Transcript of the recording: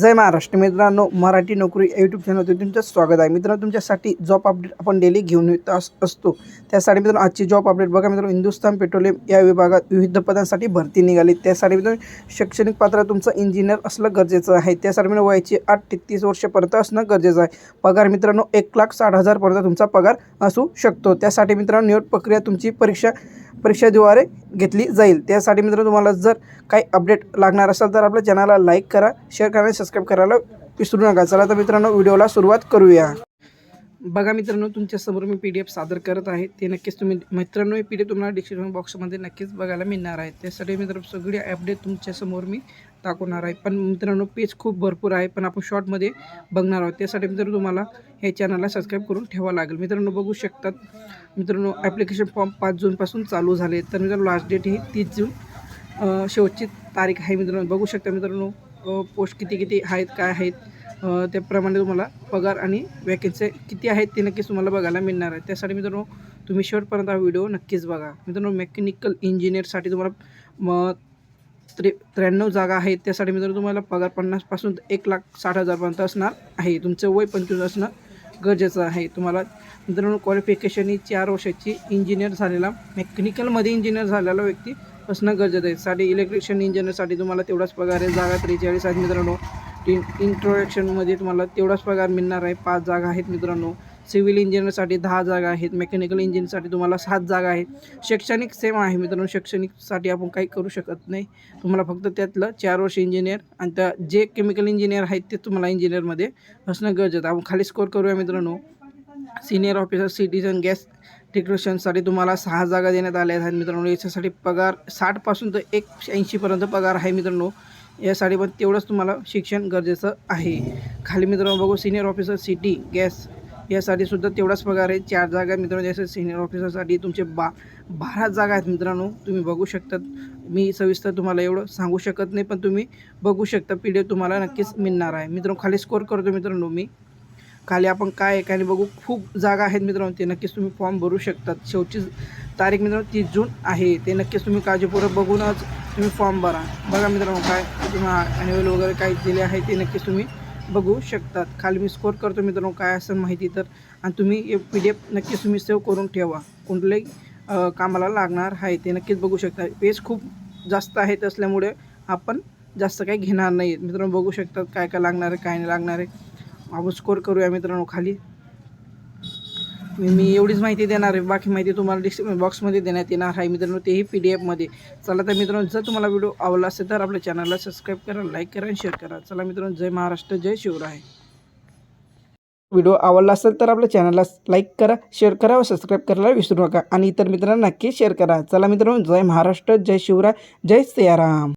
जय महाराष्ट्र. मित्रांनो मराठी नोकरी यूट्यूब चॅनलवरती तुमचं स्वागत आहे. मित्रांनो तुमच्यासाठी जॉब अपडेट आपण डेली घेऊन येत अस असतो. त्यासाठी मित्रांनो आजची जॉब अपडेट बघा मित्रांनो हिंदुस्थान पेट्रोलियम या विभागात विविध पदांसाठी भरती निघाली. त्यासाठी मित्रांनो शैक्षणिक पात्र तुमचं इंजिनियर असलं गरजेचं आहे. त्यासाठी मित्रांनो वयाची आठ ते तीस वर्षपर्यंत असणं गरजेचं आहे. पगार मित्रांनो एक लाख साठ हजारपर्यंत तुमचा पगार असू शकतो. त्यासाठी मित्रांनो निवड प्रक्रिया तुमची परीक्षा परीक्षेद्वारे घेतली जाईल. त्यासाठी मित्रांनो तुम्हाला जर काही अपडेट लागणार असेल तर आपल्या चॅनलला लाईक करा शेअर करा आणि सबस्क्राईब करायला विसरू नका. चला तर मित्रांनो व्हिडिओला सुरुवात करूया. बघा मित्रांनो तुमच्यासमोर मी पी डी एफ सादर करत आहे. ते नक्कीच तुम्ही मित्रांनो पी डी एफ तुम्हाला डिस्क्रिप्शन बॉक्समध्ये नक्कीच बघायला मिळणार आहे. त्यासाठी मित्रांनो सगळी अपडेट तुमच्यासमोर मी दाखवणार आहे. पण मित्रांनो पेज खूप भरपूर आहे पण आपण शॉर्टमध्ये बघणार आहोत. त्यासाठी मित्रांनो तुम्हाला हे चॅनलला सबस्क्राईब करून ठेवा लागेल. मित्रांनो बघू शकतात मित्रांनो ॲप्लिकेशन फॉर्म पाच जूनपासून चालू झाले. तर मित्रांनो लास्ट डेट ही तीस जून शेवटची तारीख आहे मित्रांनो. बघू शकता मित्रांनो पोस्ट किती किती आहेत काय आहेत त्याप्रमाणे तुम्हाला पगार आणि वॅकेन्सी किती आहेत ते नक्कीच तुम्हाला बघायला मिळणार आहे. त्यासाठी मित्रांनो तुम्ही शेवटपर्यंत हा व्हिडिओ नक्कीच बघा. मित्रांनो मेकॅनिकल इंजिनियरसाठी तुम्हाला मग त्रे त्र्याण्णव जागा आहेत त्यासाठी मित्रांनो तुम्हाला पगार पन्नासपासून एक लाख साठ हजारपर्यंत असणार आहे. तुमचं वय पंचवीस असणं गरजेचं आहे. तुम्हाला मित्रांनो क्वालिफिकेशन ही चार वर्षाची इंजिनियर झालेला मेकॅनिकलमध्ये इंजिनियर झालेला व्यक्ती असणं गरजेचं आहे. साठी इलेक्ट्रिशियन इंजिनियरसाठी तुम्हाला तेवढाच पगार आहे. जागा त्रेचाळीस आहेत मित्रांनो. इन इंट्रोडक्शनमध्ये तुम्हाला तेवढाच पगार मिळणार आहे. पाच जागा आहेत मित्रांनो. सिव्हिल इंजिनियरसाठी दहा जागा आहेत मेकॅनिकल इंजिनसाठी तुम्हाला सात जागा आहेत. शैक्षणिक सेम आहे मित्रांनो शैक्षणिकसाठी आपण काही करू शकत नाही. तुम्हाला फक्त त्यातलं चार वर्ष इंजिनियर आणि त्या जे केमिकल इंजिनियर आहेत ते तुम्हाला इंजिनियरमध्ये असणं गरजेचं आपण खाली स्कोर करूया मित्रांनो. सिनियर ऑफिसर सिटीजन गॅस टेक्निशियनसाठी तुम्हाला सहा जागा देण्यात आल्या आहेत मित्रांनो. याच्यासाठी पगार साठपासून तर एक ऐंशीपर्यंत पगार आहे मित्रांनो. यासाठी पण तेवढंच तुम्हाला शिक्षण गरजेचं आहे. खाली मित्रांनो बघू सिनियर ऑफिसर सिटी गॅस यासाठी सुद्धा तेवढाच पगार आहे. चार जागा आहेत मित्रांनो जसं सिनियर ऑफिसरसाठी तुमचे बा बारा जागा आहेत मित्रांनो तुम्ही बघू शकतात मी सविस्तर तुम्हाला एवढं सांगू शकत नाही पण तुम्ही बघू शकता. पी डी एफ तुम्हाला नक्कीच मिळणार आहे. मित्रांनो खाली स्कोर करतो मित्रांनो मी. खाली आपण काय आहे काय बघू. खूप जागा आहेत मित्रांनो ते नक्कीच तुम्ही फॉर्म भरू शकतात. शेवटची तारीख मित्रांनो तीस जून आहे. ते नक्कीच तुम्ही काळजीपूर्वक बघूनच तुम्ही फॉर्म भरा. बघा मित्रांनो काय तुम्हाला ॲन्युअल वगैरे काय दिले आहे ते नक्कीच तुम्ही बघू शकतात. खाली मी स्कोर करतो मित्रांनो काय असेल माहिती तर. आणि तुम्ही पी डी एफ नक्कीच तुम्ही सेव्ह करून ठेवा. कुठलंही कामाला लागणार आहे ते नक्कीच बघू शकता. पेज खूप जास्त आहेत असल्यामुळे आपण जास्त काही घेणार नाही मित्रांनो बघू शकतात काय काय लागणार आहे काय नाही लागणार आहे. आपण स्कोर करूया मित्रांनो खाली. म्हणजे मी एवढीच माहिती देणार आहे. बाकी माहिती तुम्हाला डिस्क्रिप्शन म्हणजे बॉक्समध्ये देण्यात येणार आहे. मित्रांनो तेही पी डी एफमध्ये चला तर मित्रांनो जर तुम्हाला व्हिडिओ आवडला असेल तर आपल्या चॅनलला सबस्क्राईब करा लाईक करा आणि शेअर करा. चला मित्रांनो जय महाराष्ट्र जय शिवराय. व्हिडिओ आवडला असेल तर आपल्या चॅनलला लाईक करा शेअर करा व सबस्क्राईब करायला विसरू नका. आणि इतर मित्रांना नक्की शेअर करा. चला मित्रांनो जय महाराष्ट्र जय शिवराय जय सियाराम.